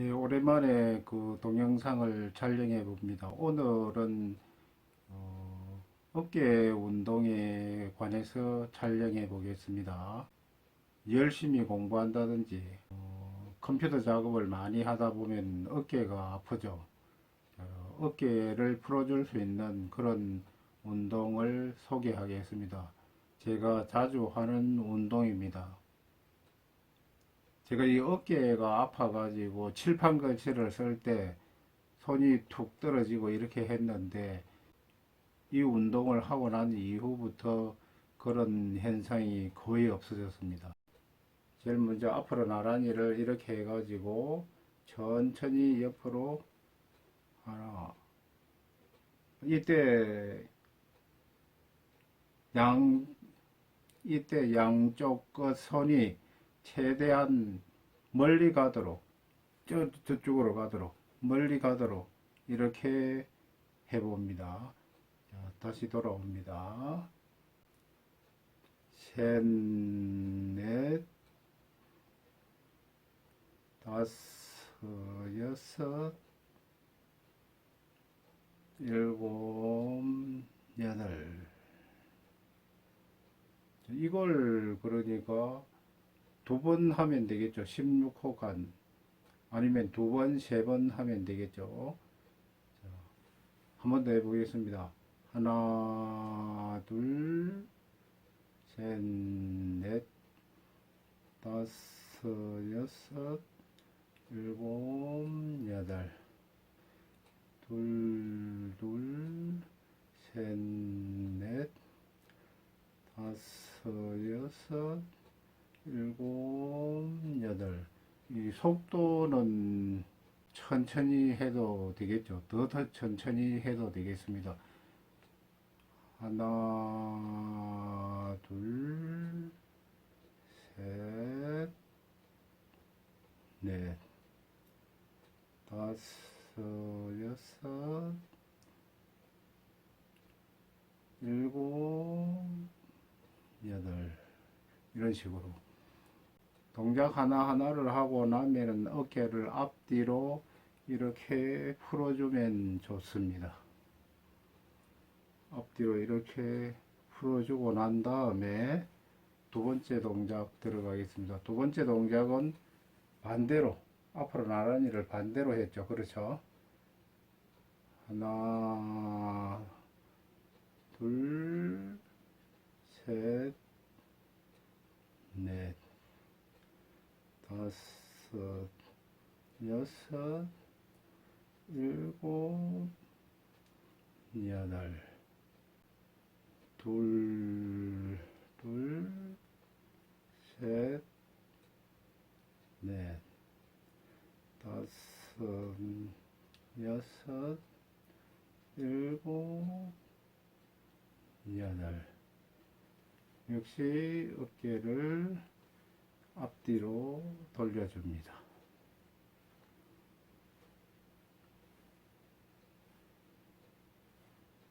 예, 오랜만에 그 동영상을 촬영해 봅니다. 오늘은 어, 어깨 운동에 관해서 촬영해 보겠습니다. 열심히 공부한다든지 어, 컴퓨터 작업을 많이 하다 보면 어깨가 아프죠. 어, 어깨를 풀어줄 수 있는 그런 운동을 소개하겠습니다. 제가 자주 하는 운동입니다. 제가 이 어깨가 아파가지고 칠판 글씨를 쓸 때 손이 툭 떨어지고 이렇게 했는데 이 운동을 하고 난 이후부터 그런 현상이 거의 없어졌습니다. 제일 먼저 앞으로 나란히를 이렇게 해가지고 천천히 옆으로 하나 이때 양 이때 양쪽 그 손이 최대한 멀리 가도록 저, 저쪽으로 가도록 멀리 가도록 이렇게 해봅니다. 자, 다시 돌아옵니다. 셋, 넷, 다섯, 여섯, 일곱, 여덟. 이걸 그러니까 두 번 하면 되겠죠. 16호간. 아니면 두 번, 세 번 하면 되겠죠. 한 번 더 해보겠습니다. 하나, 둘, 셋, 넷, 다섯, 여섯, 일곱, 여덟. 둘, 둘, 셋, 넷, 다섯, 여섯, 일곱. 이 속도는 천천히 해도 되겠죠. 더, 더 천천히 해도 되겠습니다. 하나, 둘, 셋, 넷, 다섯, 여섯, 일곱, 여덟. 이런 식으로. 동작 하나하나를 하고 나면은 어깨를 앞뒤로 이렇게 풀어주면 좋습니다. 앞뒤로 이렇게 풀어주고 난 다음에 두 번째 동작 들어가겠습니다. 두 번째 동작은 반대로 앞으로 나란히를 반대로 했죠. 그렇죠? 하나, 둘, 셋, 넷, 다섯, 여섯, 일곱, 여덟, 둘, 둘, 셋, 넷, 다섯, 여섯, 일곱, 여덟. 역시 어깨를 앞뒤로 돌려줍니다.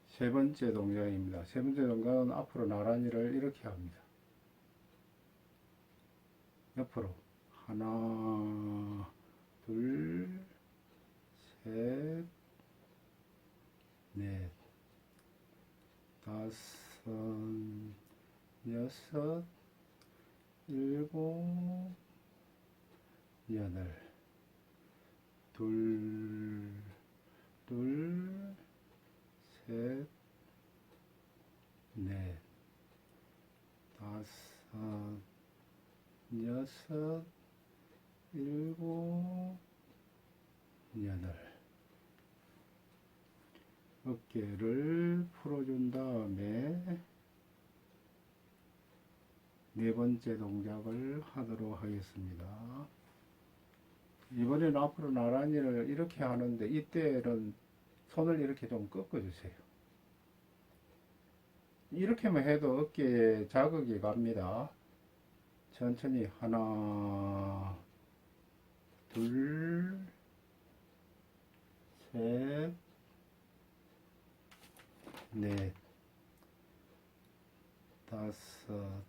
세 번째 동작입니다. 세 번째 동작은 앞으로 나란히를 이렇게 합니다. 옆으로 하나, 둘, 셋, 넷, 다섯, 여섯, 일곱, 여덟, 둘, 둘, 셋, 넷, 다섯, 여섯, 일곱, 여덟. 어깨를 풀어준 다음에 네 번째 동작을 하도록 하겠습니다. 이번에는 앞으로 나란히를 이렇게 하는데 이때는 손을 이렇게 좀 꺾어주세요. 이렇게만 해도 어깨에 자극이 갑니다. 천천히 하나, 둘, 셋, 넷, 다섯,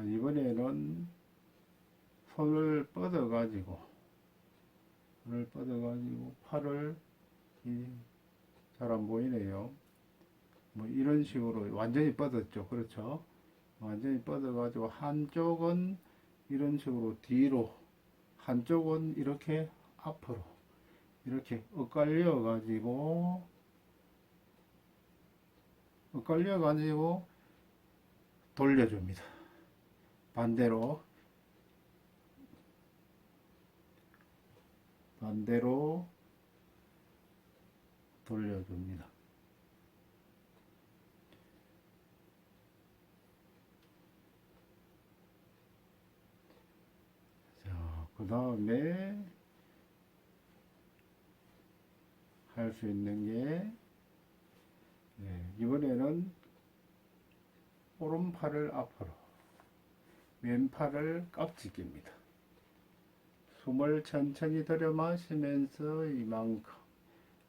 자, 이번에는 손을 뻗어 가지고 손을 뻗어 가지고 팔을 잘 안 보이네요. 뭐 이런 식으로 완전히 뻗었죠. 그렇죠? 완전히 뻗어 가지고 한쪽은 이런 식으로 뒤로 한쪽은 이렇게 앞으로 이렇게 엇갈려 가지고 엇갈려 가지고 돌려줍니다. 반대로 반대로 돌려줍니다. 자, 그 다음에 할 수 있는 게 네, 이번에는 오른팔을 앞으로 왼팔을 깍지깁니다. 숨을 천천히 들여 마시면서 이만큼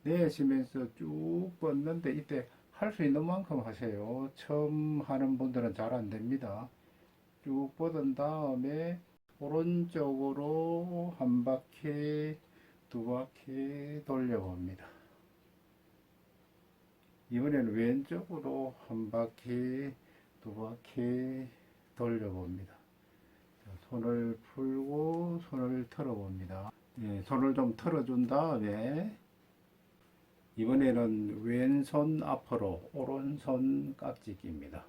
내쉬면서 쭉 뻗는데 이때 할 수 있는 만큼 하세요. 처음 하는 분들은 잘 안 됩니다. 쭉 뻗은 다음에 오른쪽으로 한 바퀴, 두 바퀴 돌려봅니다. 이번에는 왼쪽으로 한 바퀴, 두 바퀴 돌려봅니다. 자, 손을 풀고 손을 털어 봅니다. 예, 손을 좀 털어준 다음에 이번에는 왼손 앞으로 오른손 깍지기입니다.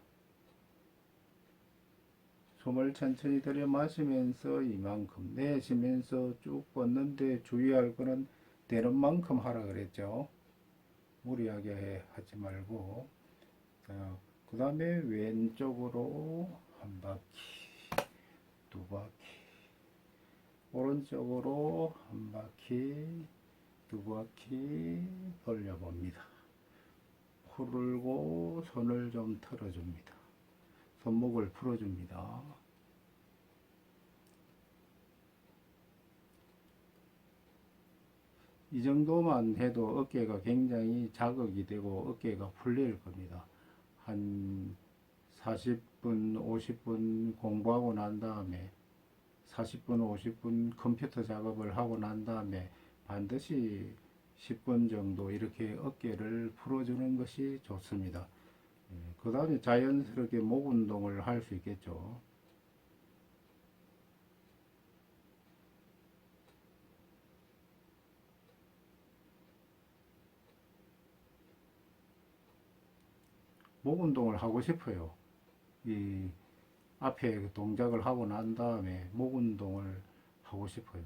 숨을 천천히 들여 마시면서 이만큼 내쉬면서 쭉 뻗는데 주의할 거는 되는 만큼 하라 그랬죠. 무리하게 하지 말고 자, 그 다음에 왼쪽으로 한 바퀴 두 바퀴 오른쪽으로 한 바퀴 두 바퀴 돌려봅니다. 풀고 손을 좀 털어줍니다. 손목을 풀어줍니다. 이 정도만 해도 어깨가 굉장히 자극이 되고 어깨가 풀릴 겁니다. 한 40 분, 50분 공부하고 난 다음에 40분, 50분 컴퓨터 작업을 하고 난 다음에 반드시 10분 정도 이렇게 어깨를 풀어주는 것이 좋습니다. 그 다음에 자연스럽게 목 운동을 할 수 있겠죠. 목 운동을 하고 싶어요. 이 앞에 그 동작을 하고 난 다음에 목 운동을 하고 싶어요.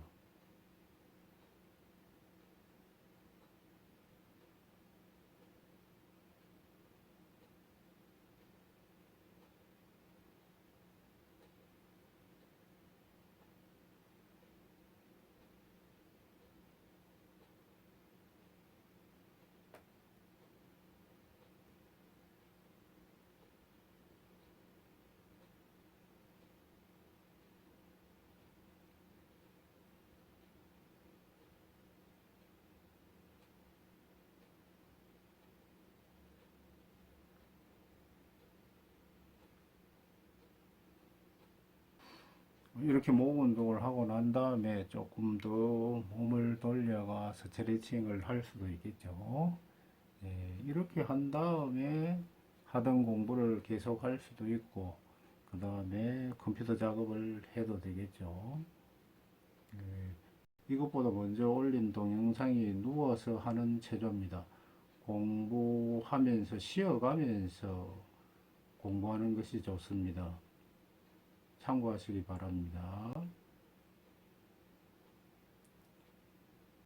이렇게 목 운동을 하고 난 다음에 조금 더 몸을 돌려가 스트레칭을 할 수도 있겠죠. 예, 이렇게 한 다음에 하던 공부를 계속 할 수도 있고, 그 다음에 컴퓨터 작업을 해도 되겠죠. 예, 이것보다 먼저 올린 동영상이 누워서 하는 체조입니다. 공부하면서 쉬어가면서 공부하는 것이 좋습니다. 참고하시기 바랍니다.